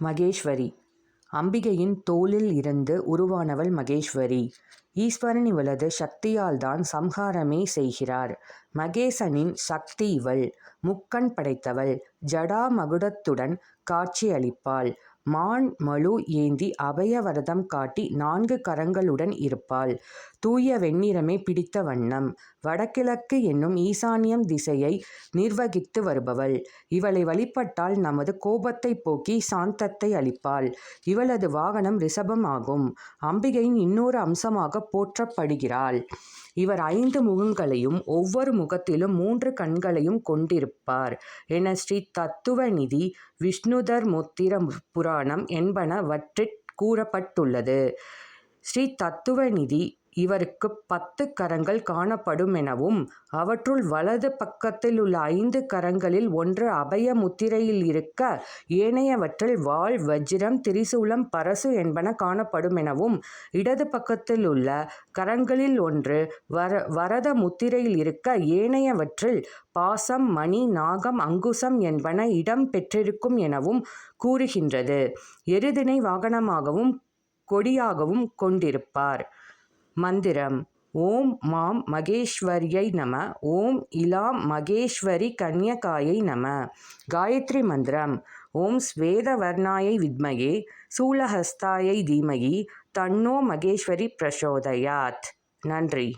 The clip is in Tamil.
மகேஸ்வரி அம்பிகையின் தோளில் இருந்து உருவானவள் மகேஸ்வரி. ஈஸ்வரன் இவளது சக்தியால்தான் சம்ஹாரமே செய்கிறார். மகேசனின் சக்தி இவள். முக்கண் படைத்தவள். ஜடா மகுடத்துடன் காட்சியளிப்பாள். மான் மழு ஏந்தி அபய வரதம் காட்டி நான்கு கரங்களுடன் இருப்பாள். தூய வெண்ணிறமே பிடித்த வண்ணம். வடகிழக்கு என்னும் ஈசான்யம் திசையை நிர்வகித்து வருபவள். இவளை வழிபட்டால் நமது கோபத்தைப் போக்கி சாந்தத்தை அளிப்பாள். இவளது வாகனம் ரிஷபம் ஆகும். அம்பிகையின் இன்னொரு அம்சமாகப் போற்றப்படுகிறாள். இவர் ஐந்து முகங்களையும் ஒவ்வொரு முகத்திலும் மூன்று கண்களையும் கொண்டிருப்பார் என ஸ்ரீ தத்துவநிதி விஷ்ணுதர்மோத்தர புராணம் என்பனவற்றிற் கூறப்பட்டுள்ளது. ஸ்ரீ தத்துவநிதி இவருக்கு பத்து கரங்கள் காணப்படுமெனவும் அவற்றுள் வலது பக்கத்திலுள்ள ஐந்து கரங்களில் ஒன்று அபய முத்திரையில் இருக்க ஏனையவற்றில் வாள் வஜ்ரம் திரிசூலம் பரசு என்பன காணப்படுமெனவும் இடது பக்கத்திலுள்ள கரங்களில் ஒன்று வர வரத முத்திரையில் இருக்க ஏனையவற்றில் பாசம் மணி நாகம் அங்குசம் என்பன இடம் பெற்றிருக்கும் எனவும் கூறுகின்றது. எருதினை வாகனமாகவும் கொடியாகவும் கொண்டிருப்பார். மந்திரம். ஓம் மாம் மகேஸ்வரியை நம ஓம் இலாம் மகேஸ்வரி கன்யகாயை நம. காயத்ரி மந்திரம். ஓம் ஸ்வேதவர்ணாயை வித்மகே சூலஹஸ்தாயை தீமகி தன்னோ மகேஸ்வரி பிரசோதயாத். நன்றி.